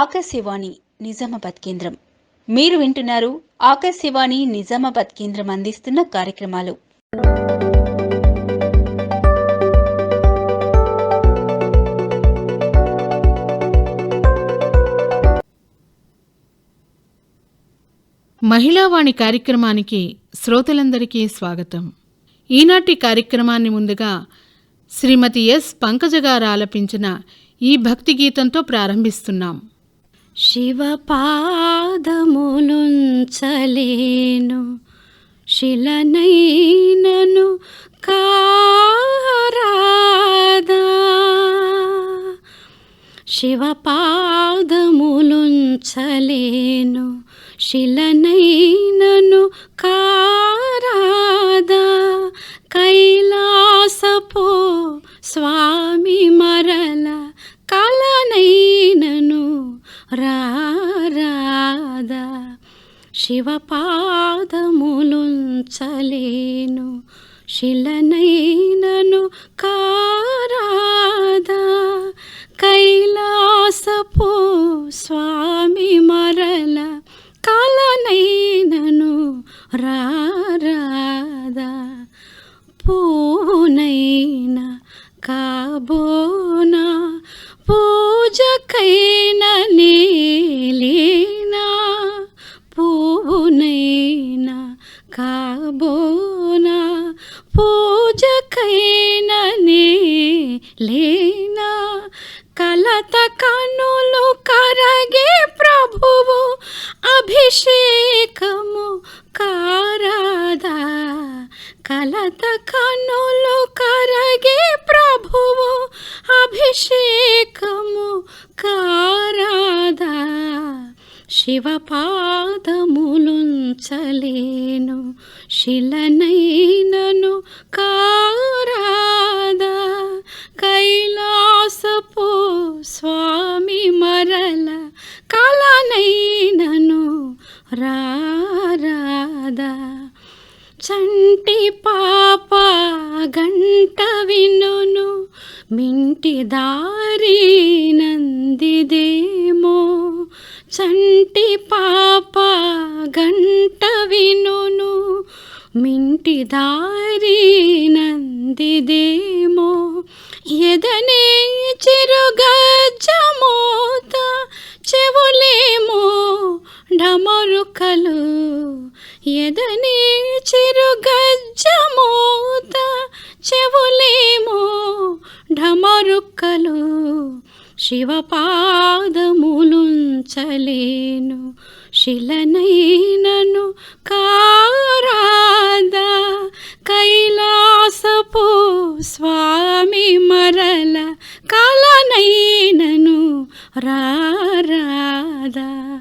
ఆకాశవాణి నిజామాబాద్ కేంద్రం. మీరు వింటున్నారు ఆకాశవాణి నిజామాబాద్ కేంద్రం అందిస్తున్న కార్యక్రమాలు. మహిళావాణి కార్యక్రమానికి శ్రోతలందరికీ స్వాగతం. ఈనాటి కార్యక్రమాన్ని ముందుగా శ్రీమతి ఎస్. పంకజ గారు ఆలపించిన ఈ భక్తి గీతంతో ప్రారంభిస్తున్నాం. శివ పాదములుంచలేను శిలనైనను కారాదా శివ పాదములుంచలేను శిలనైనను కారాదా శివపాదములుంచలేను. శిలనైనను కారాదా కైలాసపు స్వామి మరల కలనైనను రారాదా. పూనైన కాబోనా పూజకైన నేలేనా పూనైన కాబోనా పూజకైన లేనా కలత కనులు కరగే ప్రభువు అభిషేకము కారాదా? కలత కనులు కరగే ప్రభువు అభిషేకము కారాదా? శివపాదములుంచలేను. శిలనైనను కారాదా. కైలాసపు స్వామి మరల కలనైనను రారాదా. చంటి పాప గంట వినును మింటి దారి నందిదేమో. చంటి పాప గంట వినును మింటి దారి నందిదేమో. ఎదనే చిరుగజ్జమోత చెవులేమో డమరుకలు ఎదనే చిరుగజ్జమోత చెవులేమో ఢమరుక్కలు శివపాదములుంచలేను. శిలనైనను కారాద కైలాసపో స్వామి మరల కలనైనను రారాదా.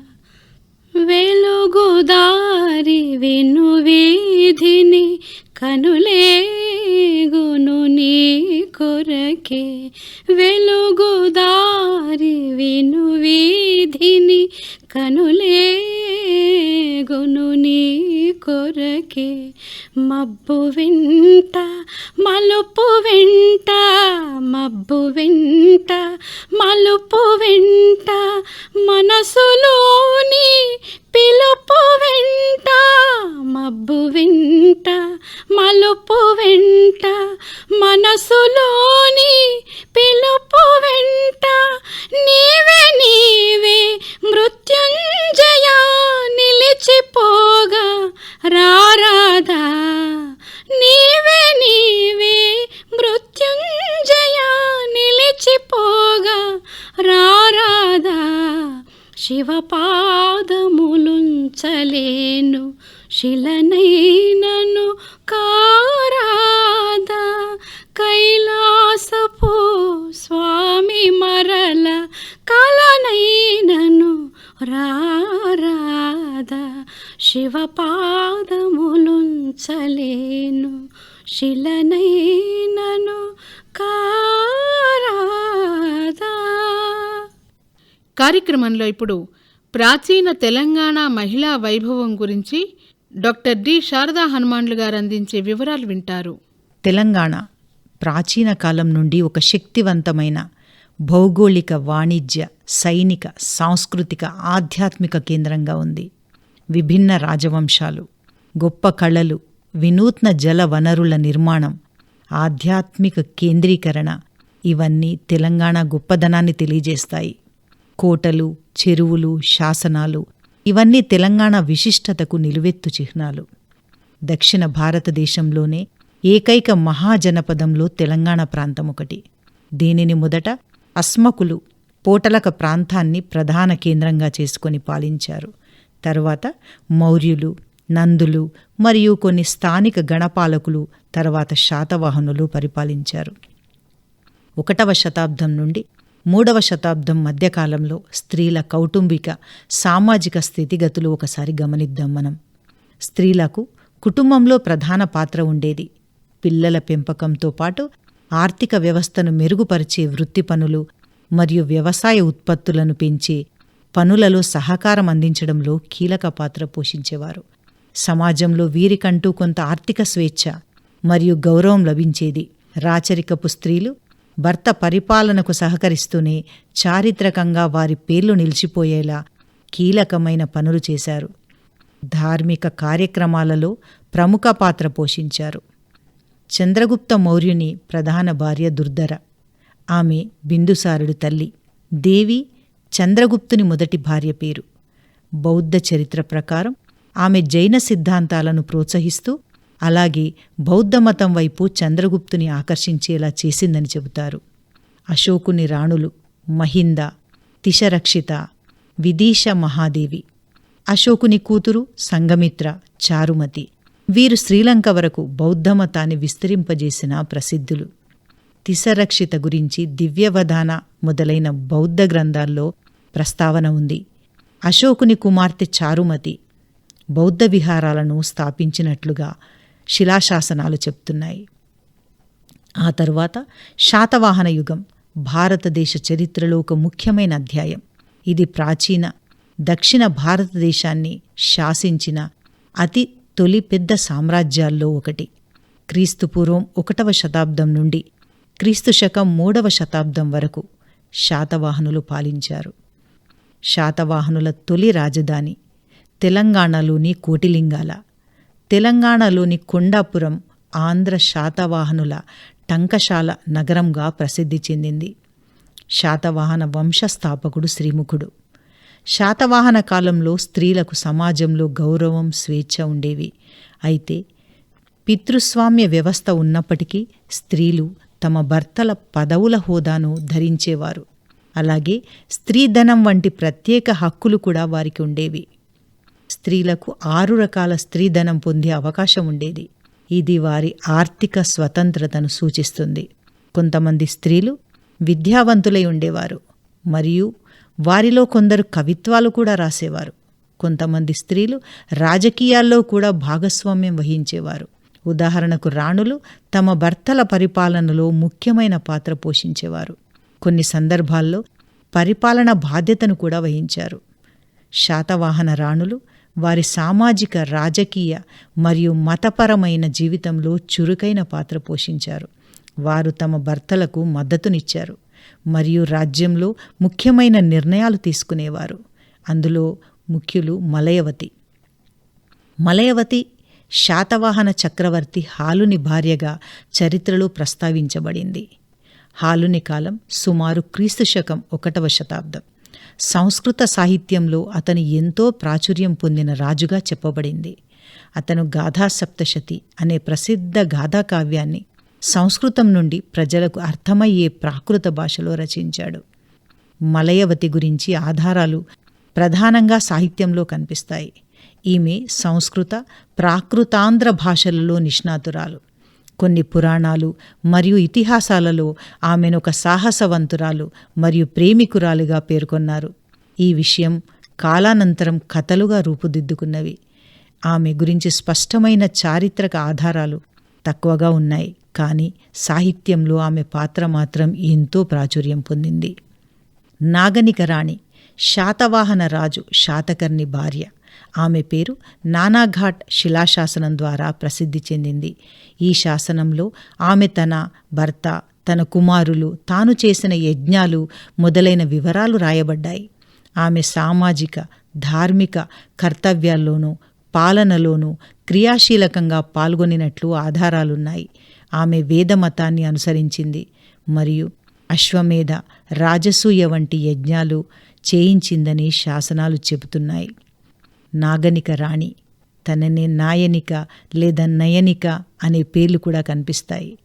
వెలుగుదారి విను వీధిని కనులేగును నీ కొరకే. వెలుగుదారి విను వీధిని కనులేగును నీ కొరకే. మబ్బు వెంట మలుపు వెంట మబ్బు వెంట మలుపు వెంట. మనసులోని పిలుపు వెంట మబ్బు వెంట మలుపు వెంట. మనసులోని పిలుపు వెంట నీవే నీవే మృత్యు సంజయ నిలిచిపోగా రారాధా నీవే నీవే మృత్యుంజయ నిలిచిపోగా రారాధా శివపాదములుంచలేను శిలనైనను కారాధా కైలాసపో స్వామి మరల కలనైనను రారాదా శివ పాదములుంచలేను శిలనైనను కారాదా కార్యక్రమంలో ఇప్పుడు ప్రాచీన తెలంగాణ మహిళా వైభవం గురించి డాక్టర్ డి. శారదా హనుమాన్లు గారు అందించే వివరాలు వింటారు. తెలంగాణ ప్రాచీన కాలం నుండి ఒక శక్తివంతమైన భౌగోళిక వాణిజ్య సైనిక సాంస్కృతిక ఆధ్యాత్మిక కేంద్రంగా ఉంది. విభిన్న రాజవంశాలు గొప్ప కళలు వినూత్న జల వనరుల నిర్మాణం ఆధ్యాత్మిక కేంద్రీకరణ ఇవన్నీ తెలంగాణ గొప్పదనాన్ని తెలియజేస్తాయి. కోటలు చెరువులు శాసనాలు ఇవన్నీ తెలంగాణ విశిష్టతకు నిలువెత్తు చిహ్నాలు. దక్షిణ భారతదేశంలోనే ఏకైక మహాజనపదంలో తెలంగాణ ప్రాంతం ఒకటి. దీనిని మొదట అస్మకులు పోటలక ప్రాంతాన్ని ప్రధాన కేంద్రంగా చేసుకొని పాలించారు. తరువాత మౌర్యులు నందులు మరియు కొన్ని స్థానిక గణపాలకులు తర్వాత శాతవాహనులు పరిపాలించారు. ఒకటవ శతాబ్దం నుండి మూడవ శతాబ్దం మధ్యకాలంలో స్త్రీల కౌటుంబిక సామాజిక స్థితిగతులు ఒకసారి గమనిద్దాం మనం. స్త్రీలకు కుటుంబంలో ప్రధాన పాత్ర ఉండేది. పిల్లల పెంపకంతో పాటు ఆర్థిక వ్యవస్థను మెరుగుపరిచే వృత్తి పనులు మరియు వ్యవసాయ ఉత్పత్తులను పెంచే పనులలో సహకారం అందించడంలో కీలక పాత్ర పోషించేవారు. సమాజంలో వీరికంటూ కొంత ఆర్థిక స్వేచ్ఛ మరియు గౌరవం లభించేది రాచరికపు స్త్రీలు. భర్త పరిపాలనకు సహకరిస్తూనే చారిత్రకంగా వారి పేర్లు నిలిచిపోయేలా కీలకమైన పనులు చేశారు. ధార్మిక కార్యక్రమాలలో ప్రముఖ పాత్ర పోషించారు. చంద్రగుప్త మౌర్యుని ప్రధాన భార్య దుర్ధర. ఆమె బిందుసారుడు తల్లి. దేవి చంద్రగుప్తుని మొదటి భార్య పేరు. బౌద్ధ చరిత్ర ప్రకారం ఆమె జైన సిద్ధాంతాలను ప్రోత్సహిస్తూ అలాగే బౌద్ధ మతం వైపు చంద్రగుప్తుని ఆకర్షించేలా చేసిందని చెబుతారు. అశోకుని రాణులు మహింద తిశరక్షిత విదీష మహాదేవి. అశోకుని కూతురు సంగమిత్ర చారుమతి. వీరు శ్రీలంక వరకు బౌద్ధమతాన్ని విస్తరింపజేసిన ప్రసిద్ధులు. తిసరక్షిత గురించి దివ్యవధాన మొదలైన బౌద్ధ గ్రంథాల్లో ప్రస్తావన ఉంది. అశోకుని కుమార్తె చారుమతి బౌద్ధ విహారాలను స్థాపించినట్లుగా శిలాశాసనాలు చెప్తున్నాయి. ఆ తరువాత శాతవాహన యుగం భారతదేశ చరిత్రలో ఒక ముఖ్యమైన అధ్యాయం. ఇది ప్రాచీన దక్షిణ భారతదేశాన్ని శాసించిన అతి తొలి పెద్ద సామ్రాజ్యాల్లో ఒకటి. క్రీస్తుపూర్వం ఒకటవ శతాబ్దం నుండి క్రీస్తు శకం మూడవ శతాబ్దం వరకు శాతవాహనులు పాలించారు. శాతవాహనుల తొలి రాజధాని తెలంగాణలోని కోటిలింగాల తెలంగాణలోని కొండాపురం ఆంధ్ర శాతవాహనుల టంకశాల నగరంగా ప్రసిద్ధి చెందింది. శాతవాహన వంశస్థాపకుడు శ్రీముఖుడు. శాతవాహన కాలంలో స్త్రీలకు సమాజంలో గౌరవం స్వేచ్ఛ ఉండేవి. అయితే పితృస్వామ్య వ్యవస్థ ఉన్నప్పటికీ స్త్రీలు తమ భర్తల పదవుల హోదాను ధరించేవారు. అలాగే స్త్రీధనం వంటి ప్రత్యేక హక్కులు కూడా వారికి ఉండేవి. స్త్రీలకు ఆరు రకాల స్త్రీధనం పొందే అవకాశం ఉండేది. ఇది వారి ఆర్థిక స్వతంత్రతను సూచిస్తుంది. కొంతమంది స్త్రీలు విద్యావంతులై ఉండేవారు. మరియు వారిలో కొందరు కవిత్వాలు కూడా రాసేవారు. కొంతమంది స్త్రీలు రాజకీయాల్లో కూడా భాగస్వామ్యం వహించేవారు. ఉదాహరణకు రాణులు తమ భర్తల పరిపాలనలో ముఖ్యమైన పాత్ర పోషించేవారు. కొన్ని సందర్భాల్లో పరిపాలన బాధ్యతను కూడా వహించారు. శాతవాహన రాణులు వారి సామాజిక రాజకీయ మరియు మతపరమైన జీవితంలో చురుకైన పాత్ర పోషించారు. వారు తమ భర్తలకు మద్దతునిచ్చారు. మరియు రాజ్యంలో ముఖ్యమైన నిర్ణయాలు తీసుకునేవారు. అందులో ముఖ్యులు మలయవతి. మలయవతి శాతవాహన చక్రవర్తి హాలుని భార్యగా చరిత్రలో ప్రస్తావించబడింది. హాలుని కాలం సుమారు క్రీస్తు శకం ఒకటవ శతాబ్దం. సంస్కృత సాహిత్యంలో అతను ఎంతో ప్రాచుర్యం పొందిన రాజుగా చెప్పబడింది. అతను గాథా సప్తశతి అనే ప్రసిద్ధ గాథా కావ్యాన్ని సంస్కృతం నుండి ప్రజలకు అర్థమయ్యే ప్రాకృత భాషలో రచించాడు. మలయవతి గురించి ఆధారాలు ప్రధానంగా సాహిత్యంలో కనిపిస్తాయి. ఈమె సంస్కృత ప్రాకృతాంధ్ర భాషలలో నిష్ణాతురాలు. కొన్ని పురాణాలు మరియు ఇతిహాసాలలో ఆమెను ఒక సాహసవంతురాలు మరియు ప్రేమికురాలుగా పేర్కొన్నారు. ఈ విషయం కాలానంతరం కథలుగా రూపుదిద్దుకున్నవి. ఆమె గురించి స్పష్టమైన చారిత్రక ఆధారాలు తక్కువగా ఉన్నాయి. కానీ సాహిత్యంలో ఆమె పాత్ర మాత్రం ఎంతో ప్రాచుర్యం పొందింది. నాగనిక రాణి శాతవాహన రాజు శాతకర్ణి భార్య. ఆమె పేరు నానాఘాట్ శిలాశాసనం ద్వారా ప్రసిద్ధి చెందింది. ఈ శాసనంలో ఆమె తన భర్త తన కుమారులు తాను చేసిన యజ్ఞాలు మొదలైన వివరాలు రాయబడ్డాయి. ఆమె సామాజిక ధార్మిక కర్తవ్యాల్లోనూ పాలనలోనూ క్రియాశీలకంగా పాల్గొనినట్లు ఆధారాలున్నాయి. ఆమె వేదమతాన్ని అనుసరించింది. మరియు అశ్వమేధ రాజసూయ వంటి యజ్ఞాలు చేయించిందని శాసనాలు చెబుతున్నాయి. నాగనిక రాణి తననే నాయనిక లేదా నయనిక అనే పేర్లు కూడా కనిపిస్తాయి.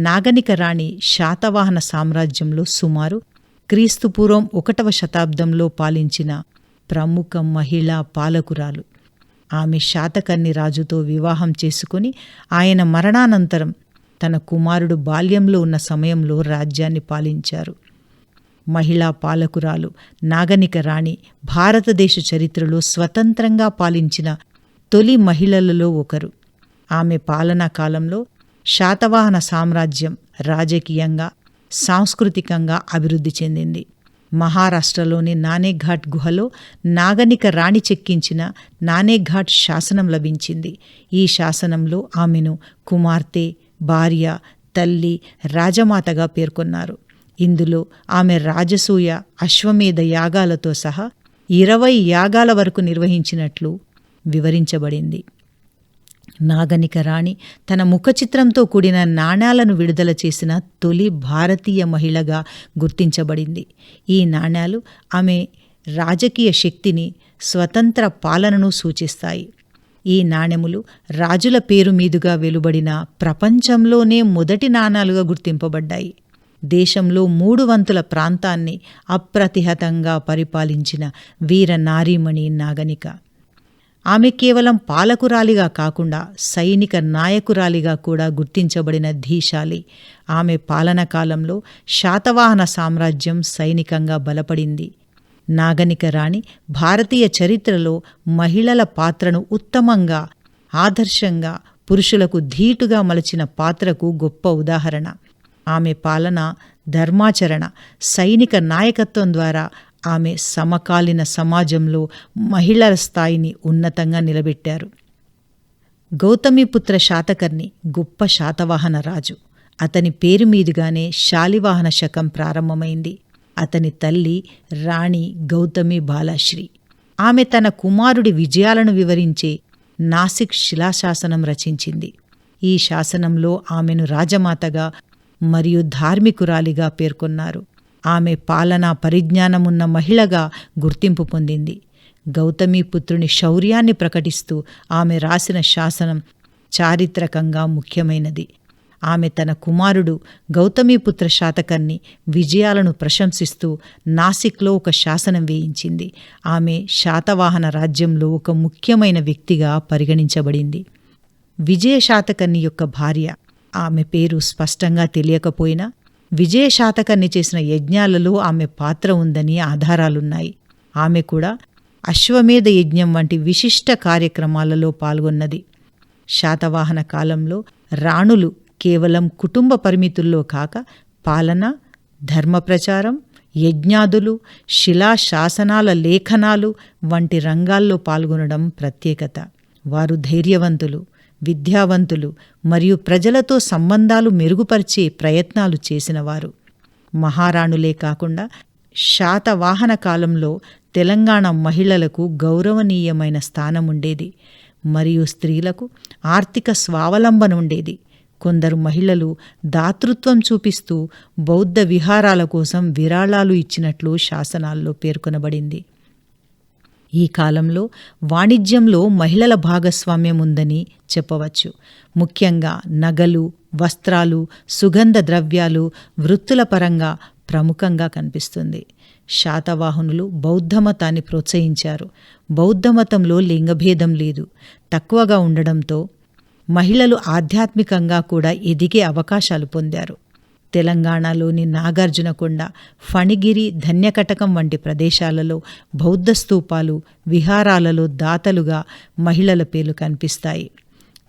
నాగనిక రాణి శాతవాహన సామ్రాజ్యంలో సుమారు క్రీస్తుపూర్వం ఒకటవ శతాబ్దంలో పాలించిన ప్రముఖ మహిళా పాలకురాలు. ఆమె శాతకర్ణి రాజుతో వివాహం చేసుకుని ఆయన మరణానంతరం తన కుమారుడు బాల్యంలో ఉన్న సమయంలో రాజ్యాన్ని పాలించారు. మహిళా పాలకురాలు నాగనిక రాణి భారతదేశ చరిత్రలో స్వతంత్రంగా పాలించిన తొలి మహిళలలో ఒకరు. ఆమె పాలనా కాలంలో శాతవాహన సామ్రాజ్యం రాజకీయంగా సాంస్కృతికంగా అభివృద్ధి చెందింది. మహారాష్ట్రలోని నానేఘాట్ గుహలో నాగనిక రాణి చెక్కించిన నానేఘాట్ శాసనం లభించింది. ఈ శాసనంలో ఆమెను కుమార్తె భార్య తల్లి రాజమాతగా పేర్కొన్నారు. ఇందులో ఆమె రాజసూయ అశ్వమేధ యాగాలతో సహా ఇరవై యాగాల వరకు నిర్వహించినట్లు వివరించబడింది. నాగనిక రాణి తన ముఖచిత్రంతో కూడిన నాణ్యాలను విడుదల చేసిన తొలి భారతీయ మహిళగా గుర్తించబడింది. ఈ నాణ్యాలు ఆమె రాజకీయ శక్తిని స్వతంత్ర పాలనను సూచిస్తాయి. ఈ నాణెములు రాజుల పేరు మీదుగా వెలువడిన ప్రపంచంలోనే మొదటి నాణాలుగా గుర్తింపబడ్డాయి. దేశంలో మూడు వంతుల ప్రాంతాన్ని అప్రతిహతంగా పరిపాలించిన వీర నారీమణి నాగనిక. ఆమె కేవలం పాలకురాలిగా కాకుండా సైనిక నాయకురాలిగా కూడా గుర్తించబడిన ధీశాలి. ఆమె పాలన కాలంలో శాతవాహన సామ్రాజ్యం సైనికంగా బలపడింది. నాగనిక రాణి భారతీయ చరిత్రలో మహిళల పాత్రను ఉత్తమంగా ఆదర్శంగా పురుషులకు ధీటుగా మలచిన పాత్రకు గొప్ప ఉదాహరణ. ఆమె పాలన ధర్మాచరణ సైనిక నాయకత్వం ద్వారా ఆమె సమకాలీన సమాజంలో మహిళల స్థాయిని ఉన్నతంగా నిలబెట్టారు. గౌతమిపుత్ర శాతకర్ణి గొప్ప శాతవాహన రాజు. అతని పేరు మీదుగానే శాలివాహన శకం ప్రారంభమైంది. అతని తల్లి రాణి గౌతమి బాలాశ్రీ. ఆమె తన కుమారుడి విజయాలను వివరించే నాసిక్ శిలాశాసనం రచించింది. ఈ శాసనంలో ఆమెను రాజమాతగా మరియు ధార్మికురాలిగా పేర్కొన్నారు. ఆమె పాలనా పరిజ్ఞానమున్న మహిళగా గుర్తింపు పొందింది. గౌతమి పుత్రుని శౌర్యాన్ని ప్రకటిస్తూ ఆమె రాసిన శాసనం చారిత్రకంగా ముఖ్యమైనది. ఆమె తన కుమారుడు గౌతమీపుత్ర శాతకర్ణి విజయాలను ప్రశంసిస్తూ నాసిక్లో ఒక శాసనం వేయించింది. ఆమె శాతవాహన రాజ్యంలో ఒక ముఖ్యమైన వ్యక్తిగా పరిగణించబడింది. విజయ శాతకర్ణి యొక్క భార్య. ఆమె పేరు స్పష్టంగా తెలియకపోయినా విజయశాతకర్ణి చేసిన యజ్ఞాలలో ఆమె పాత్ర ఉందని ఆధారాలున్నాయి. ఆమె కూడా అశ్వమేధ యజ్ఞం వంటి విశిష్ట కార్యక్రమాలలో పాల్గొన్నది. శాతవాహన కాలంలో రాణులు కేవలం కుటుంబ పరిమితుల్లో కాక పాలన ధర్మ ప్రచారం యజ్ఞాదులు శిలా శాసనాల లేఖనాలు వంటి రంగాల్లో పాల్గొనడం ప్రత్యేకత. వారు ధైర్యవంతులు విద్యావంతులు మరియు ప్రజలతో సంబంధాలు మెరుగుపరిచే ప్రయత్నాలు చేసినవారు. మహారాణులే కాకుండా శాతవాహన కాలంలో తెలంగాణ మహిళలకు గౌరవనీయమైన స్థానం ఉండేది. మరియు స్త్రీలకు ఆర్థిక స్వావలంబన ఉండేది. కొందరు మహిళలు దాతృత్వం చూపిస్తూ బౌద్ధ విహారాల కోసం విరాళాలు ఇచ్చినట్లు శాసనాల్లో పేర్కొనబడింది. ఈ కాలంలో వాణిజ్యంలో మహిళల భాగస్వామ్యం ఉందని చెప్పవచ్చు. ముఖ్యంగా నగలు వస్త్రాలు సుగంధ ద్రవ్యాలు వృత్తుల పరంగా ప్రముఖంగా కనిపిస్తుంది. శాతవాహనులు బౌద్ధమతాన్ని ప్రోత్సహించారు. బౌద్ధమతంలో లింగభేదం లేదు. తక్కువగా ఉండడంతో మహిళలు ఆధ్యాత్మికంగా కూడా ఎదిగే అవకాశాలు పొందారు. తెలంగాణలోని నాగార్జునకొండ ఫణిగిరి ధన్యకటకం వంటి ప్రదేశాలలో బౌద్ధ స్తూపాలు విహారాలలో దాతలుగా మహిళల పేర్లు కనిపిస్తాయి.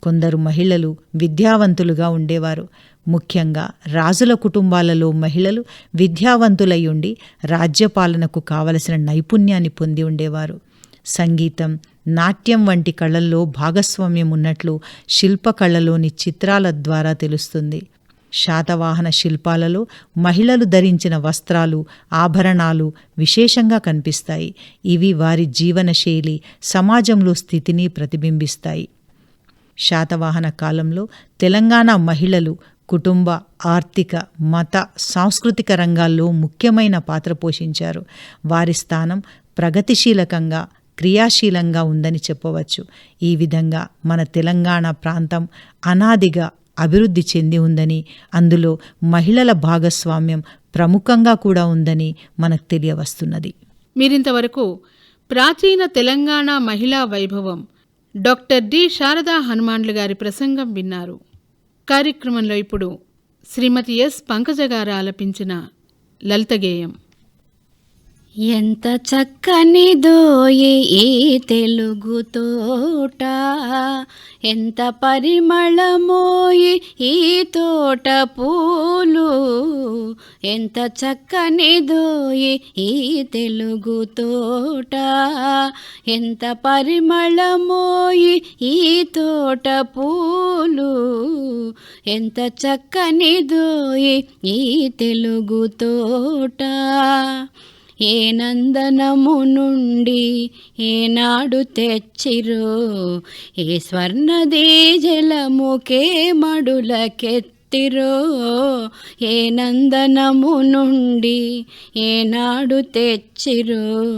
కొందరు మహిళలు విద్యావంతులుగా ఉండేవారు. ముఖ్యంగా రాజుల కుటుంబాలలో మహిళలు విద్యావంతులై ఉండి రాజ్యపాలనకు కావలసిన నైపుణ్యాన్ని పొంది ఉండేవారు. సంగీతం నాట్యం వంటి కళల్లో భాగస్వామ్యం ఉన్నట్లు శిల్పకళలోని చిత్రాల ద్వారా తెలుస్తుంది. శాతవాహన శిల్పాలలో మహిళలు ధరించిన వస్త్రాలు ఆభరణాలు విశేషంగా కనిపిస్తాయి. ఇవి వారి జీవనశైలి సమాజంలో స్థితిని ప్రతిబింబిస్తాయి. శాతవాహన కాలంలో తెలంగాణ మహిళలు కుటుంబ ఆర్థిక మత సాంస్కృతిక రంగాల్లో ముఖ్యమైన పాత్ర పోషించారు. వారి స్థానం ప్రగతిశీలకంగా క్రియాశీలంగా ఉందని చెప్పవచ్చు. ఈ విధంగా మన తెలంగాణ ప్రాంతం అనాదిగా అభివృద్ధి చెంది ఉందని అందులో మహిళల భాగస్వామ్యం ప్రముఖంగా కూడా ఉందని మనకు తెలియవస్తున్నది. మీరింతవరకు ప్రాచీన తెలంగాణ మహిళా వైభవం డాక్టర్ డి. శారదా హనుమాన్లు గారి ప్రసంగం విన్నారు. కార్యక్రమంలో ఇప్పుడు శ్రీమతి ఎస్. పంకజ గారు ఆలపించిన లలితగేయం ఎంత చక్కని దోయి ఈ తెలుగు తోట? ఎంత పరిమళమోయి ఈ తోట పూలు? ఎంత చక్కని దోయి ఈ తెలుగు తోట? ఎంత పరిమళమోయి ఈ తోట పూలు? ఎంత చక్కని దోయే ఈ తెలుగు తోట? ఏ నందనము నుండి ఏనాడు తెచ్చిరో? ఏ స్వర్ణదే జలముకే మడులకెత్తిరో? ఏ నందనము నుండి ఏనాడు తెచ్చిరో?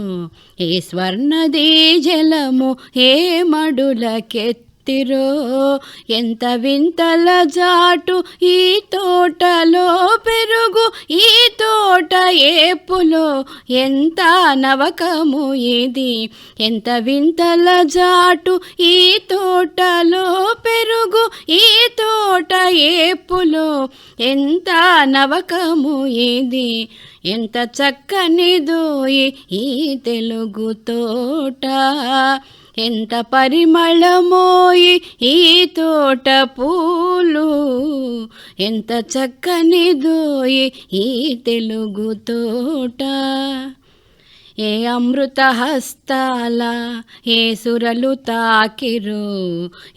ఏ స్వర్ణదే జలము ఏ మడులకెత్తి పెట్టిరో ఎంత వింతల జాటు ఈ తోటలో పెరుగు ఈ తోట ఏపులో ఎంత నవకము ఇది? ఎంత వింతల జాటు ఈ తోటలో పెరుగు ఈ తోట ఏపులో ఎంత నవకము ఇది? ఎంత చక్కనిదోయి ఈ తెలుగు తోట. ఎంత పరిమళమోయి ఈ తోట పూలు ఎంత చక్కని దోయి ఈ తెలుగు తోట. ఏ అమృత హస్తాల ఏ సురలు తాకిరు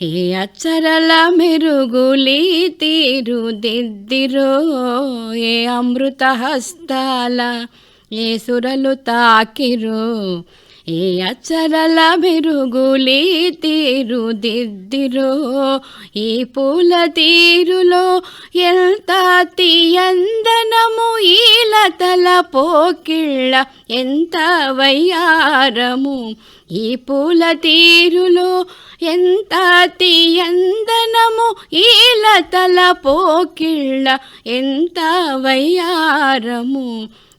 ఏ అచ్చరల మెరుగులి తీరు దిద్దిరో. ఏ అమృత హస్తాల ఏ సురలు తాకిరు ఏ అచ్చరల మెరుగులి తీరుదిద్దిరో ఈ పూల తీరులో ఎంత తీయందనము ఈ లతల పోకిళ్ళ ఎంత వయ్యారము ఈ పూల తీరులో ఎంత తీయందనము ఈ లతల పోకిళ్ళ ఎంత వయ్యారము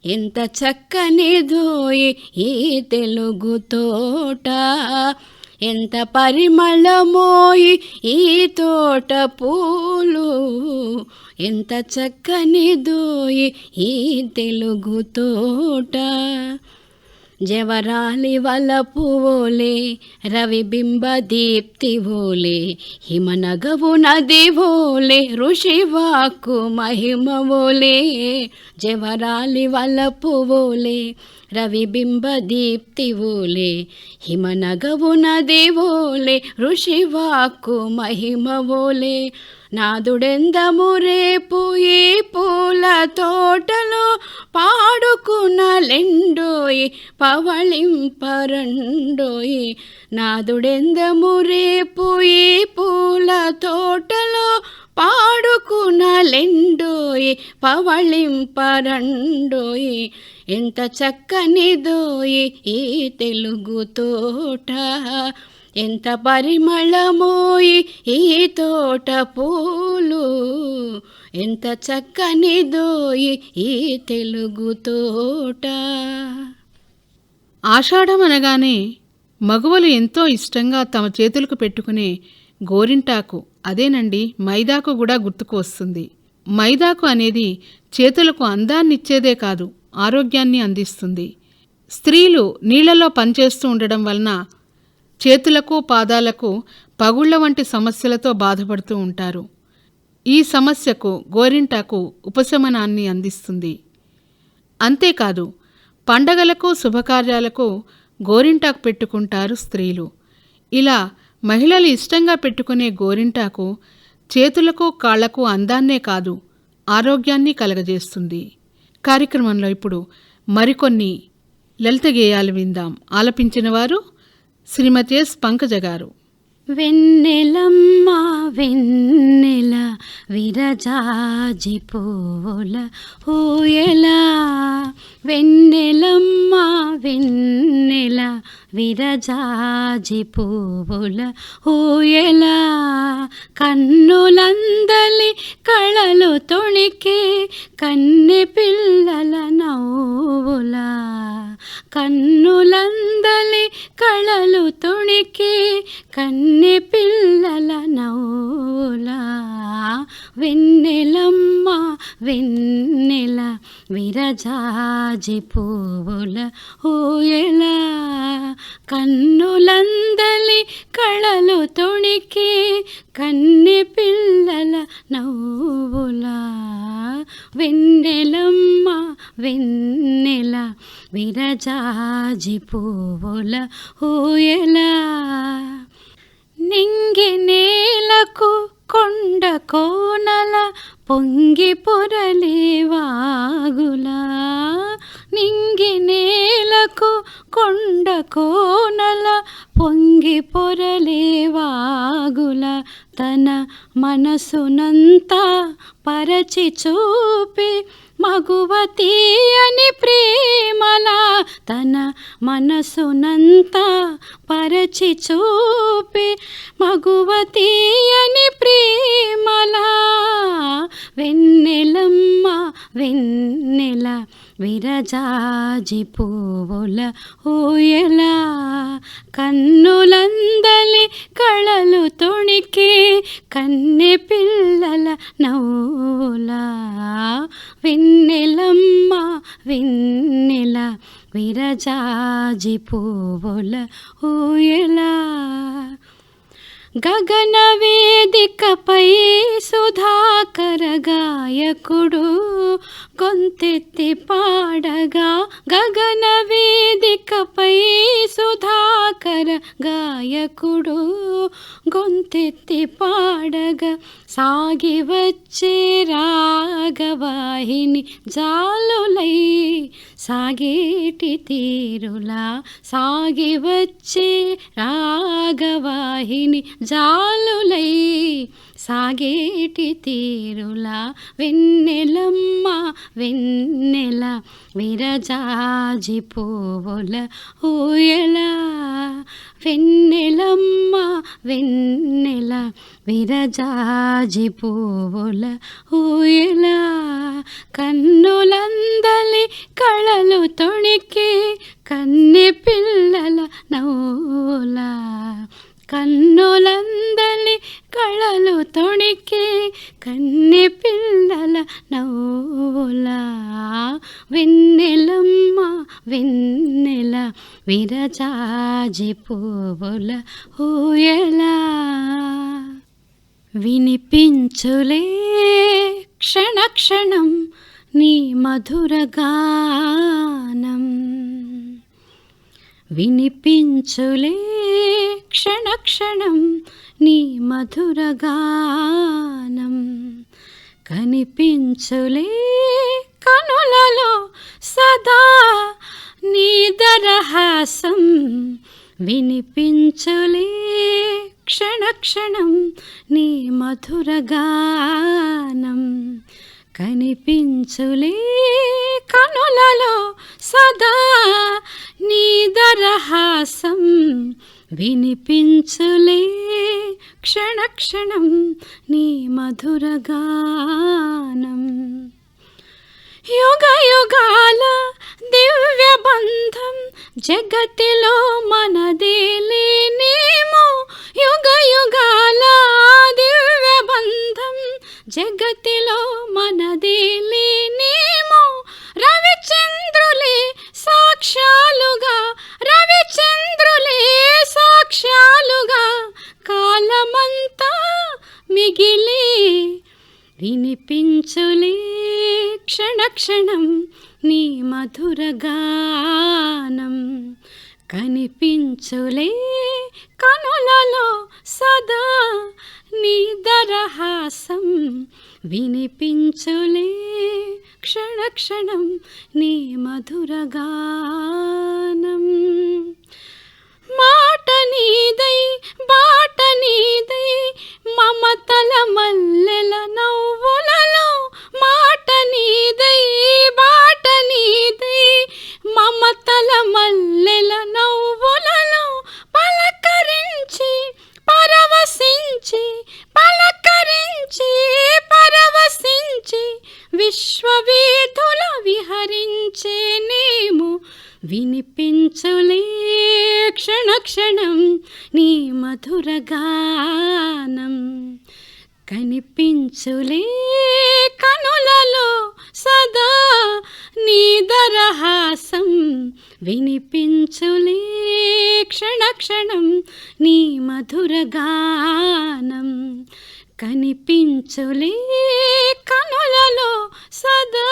ఎంత చక్కనిదోయి ఈ తెలుగు తోట. ఎంత పరిమళమోయి ఈ తోట పూలు. ఎంత చక్కనిదోయి ఈ తెలుగు తోట. జవరాలి వలపు ఓలే రవిబింబ దీప్తి ఓలే హిమనగవు నది ఓలే ఋషివాకు మహిమ ఓలే. జవరాలి వలపు ఓలే రవిబింబ దీప్తి ఓలే హిమనగవు నది ఓలే ఋషివాకు మహిమ ఓలే. నాదుడెందము రేపు ఈ పూల తోటలో పాడుకునలెండోయి పవళింపరండోయి. నాదుడెందము రేపు ఈ పూల తోటలో పాడుకునలెండోయి పవళింపరండోయి. ఎంత చక్కనిదోయి ఈ తెలుగు తోట. ఎంత పరిమళమోయి ఈ తోట పూలు ఎంత చక్కని దోయి ఈ తెలుగు తోట. ఆషాఢం అనగానే మగువలు ఎంతో ఇష్టంగా తమ చేతులకు పెట్టుకునే గోరింటాకు అదేనండి మైదాకు కూడా గుర్తుకు వస్తుంది. మైదాకు అనేది చేతులకు అందాన్నిచ్చేదే కాదు ఆరోగ్యాన్ని అందిస్తుంది. స్త్రీలు నీళ్ళలో పనిచేస్తూ ఉండడం వలన చేతులకు పాదాలకు పగుళ్ళ వంటి సమస్యలతో బాధపడుతూ ఉంటారు. ఈ సమస్యకు గోరింటాకు ఉపశమనాన్ని అందిస్తుంది. అంతేకాదు పండగలకు శుభకార్యాలకు గోరింటాకు పెట్టుకుంటారు స్త్రీలు. ఇలా మహిళలు ఇష్టంగా పెట్టుకునే గోరింటాకు చేతులకు కాళ్ళకు అందాన్నే కాదు ఆరోగ్యాన్ని కలగజేస్తుంది. కార్యక్రమంలో ఇప్పుడు మరికొన్ని లలిత గేయాలు విందాం. ఆలపించిన వారు శ్రీమతి ఎస్ పంకజ గారు. వెన్నెలమ్మ వెన్నెల విరజాజి పూల ఊయలా వెన్నెలమ్మ వెన్నెల విరజాజి పువ్వుల ఊయలా కన్నులందలి కళలు తొణికే కన్నె పిల్లల నవ్వులా కన్నులందలి కళలు తొణికే కన్నె పిల్లల నవ్వులా వెన్నెలమ్మ వెన్నెల విరజాజి పువ్వుల ఊయలా కన్నులందలి కళలు తొణికి కన్నె పిల్లల నవ్వులా. వెన్నెలమ్మ వెన్నెల విరజాజి పువ్వుల ఊయలా నింగి నేలకు కొండ కోనల పొంగి పొరలేవా కోనల పొంగి పొరలే వాగుల తన మనసునంతా పరచి చూపి మగువతి అని ప్రేమల తన మనసునంతా పరచి చూపి మగువతి అని ప్రేమల వెన్నెలమ్మ వెన్నెల విరజాజి పువ్వుల ఊయలా కన్నులందలి కళలు తొణికి కన్నె పిల్లల నవ్వులా. విన్నెలమ్మ విన్నెల విరజాజి పువ్వుల ఊయలా. గగన వేదికపై సుధాకర గాయకుడు కొంతెత్తి పాడగా గగన వేదికపై సుధాకర గాయకుడు గొంతెత్తి పాడగా సాగి వచ్చే రాగవాహిని జాలులై సాగేటి తీరులా సాగి వచ్చే రాగవాహిని జాలులై సాగేటి తీరులా వెన్నెలమ్మ వెన్నెల విరజాజి పువ్వుల ఊయల. వెన్నెలమ్మ వెన్నెల విరజాజి పువ్వుల ఊయల. కన్నులందలి కళలు తొణికి కన్నె పిల్లల నవ్వుల. కన్నులందలి కళలు తొణికే కన్నె పిల్లల నవ్వులా. వెన్నెలమ్మ వెన్నెల విరజాజి పువ్వుల ఊయలా వినిపించులే క్షణక్షణం నీ మధురగానం వినిపించులే క్షణక్షణం నీ మధురగానం కనిపించులే కనులలో సదా నీ దరహాసం. వినిపించులే క్షణక్షణం నీ మధురగానం కనిపించులే కనులలో సదా దరహాసం వినిపించులే. క్షణక్షణం నీ మధురగానం యుగ యుగాల దివ్య బంధం జగతిలో మనదే లేనేమో. యుగ యుగాల దివ్య బంధం జగతిలో మనదే లేనేమో. రవిచంద్రులే సాక్ష్యాలుగా రవిచంద్రులే సాక్ష్యాలుగా కాలమంతా మిగిలి. వినిపించులే క్షణక్షణం నీ నీ మధురగానం కనిపించులే కనులలో సదా నీ దరహాసం వినిపించులే క్షణ క్షణం నీ మధురగానం మాట నీదై బాట నీదై మమతల మల్లెల నవ్వులలో మాట నీదై బాట నీదై మమతల మల్లెల నవ్వులలో పలకరించి పరవశించి పలకరించి పరవశించి విశ్వవీధుల విహరించే నేము వినిపించులే క్షణ క్షణం నీ మధుర గానం. కనిపించులే కనులలో సదా నీ దరహాసం. వినిపించులే క్షణక్షణం నీ మధురగానం కనిపించులే కనులలో సదా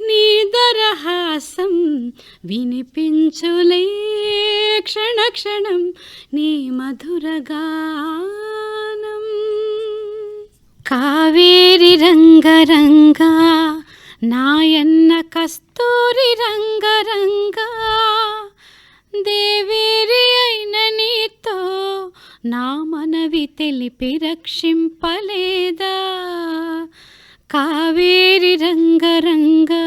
నీ దరహాసం. వినిపించులే క్షణక్షణం నీ మధురగానం కావేరి రంగరంగా నాయన్న కస్తూరి రంగరంగా దేవేరి అయిన నీతో నా మనవి తెలిపి రక్షింపలేదా? కావేరి రంగరంగా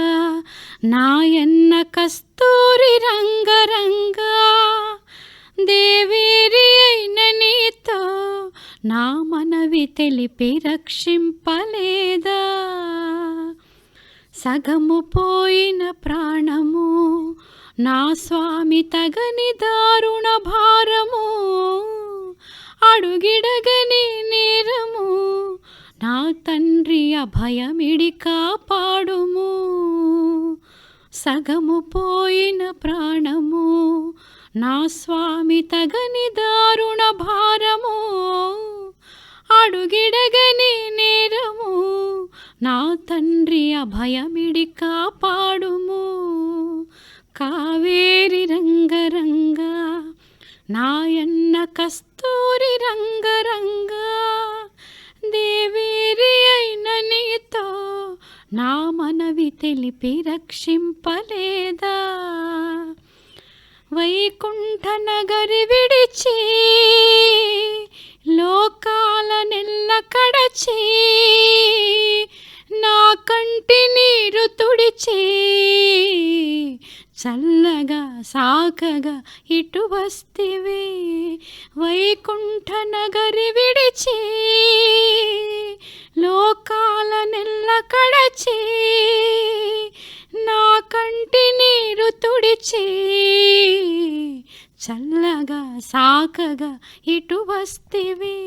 నాయన్న కస్తూరి రంగరంగా దేవేరి అయిన నీతో నా మనవి తెలిపి రక్షింపలేదా? సగము పోయిన ప్రాణము నా స్వామి తగని దారుణ భారము అడుగిడగని నేరము నా తండ్రి అభయమిడి కాపాడుము. సగము పోయిన ప్రాణము నా స్వామి తగని దారుణ భారము అడుగిడగని నేరము నా తండ్రి అభయమిడి కాపాడుము. కావేరి రంగరంగా నాయన్న కస్తూరి రంగరంగ దేవేరి అయిన నీతో నా మనవి తెలిపి రక్షింపలేదా? వైకుంఠ నగరి విడిచి లోకాల నెల్ల కడచి నా కంటి నీరు తుడిచి చల్లగా సాకగా ఇటు వస్తివే వైకుంఠ నగరి విడిచి లోకాల నెల్ల కడచి నా కంటి నీరు తుడిచి చల్లగా సాకగా ఇటు వస్తివే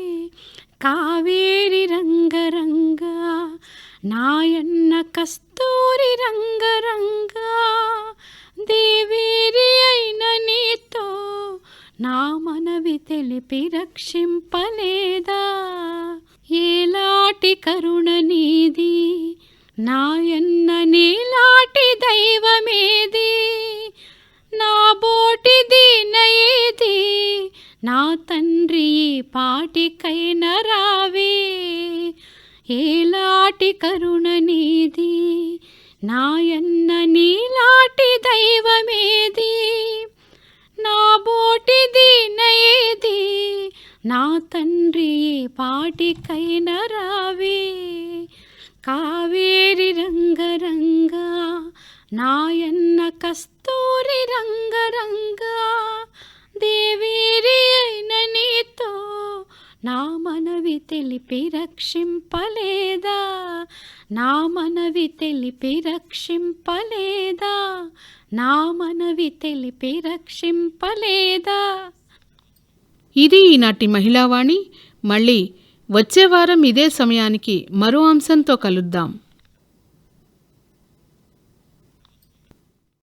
కావేరి రంగరంగా నాయన్న కస్తూరి రంగరంగా దేవేరి అయిన నీతో నా మనవి తెలిపి రక్షింపలేదా? ఏలాటి కరుణ నీది? నాయన్న నీలాటి దైవమేది? నా బోటి దీనయేది నా తండ్రి పాటికైన రావే? ఏలాటి కరుణ నీది? నాయన్న నీలాటి దైవమేది? నా బోటి దీనయేది నా తండ్రి పాటికైన రావే? కావేరి రంగరంగా నాయన్న కస్తూరి రంగరంగా దేవేరి అయిన నీతో నా మనవి తెలిపి రక్షింపలేదా? నా మనవి తెలిపి రక్షింపలేదా? నా మనవి తెలిపి రక్షింపలేదా? ఇది ఈనాటి మహిళావాణి. మళ్ళీ వచ్చే వారం ఇదే సమయానికి మరో అంశంతో కలుద్దాం.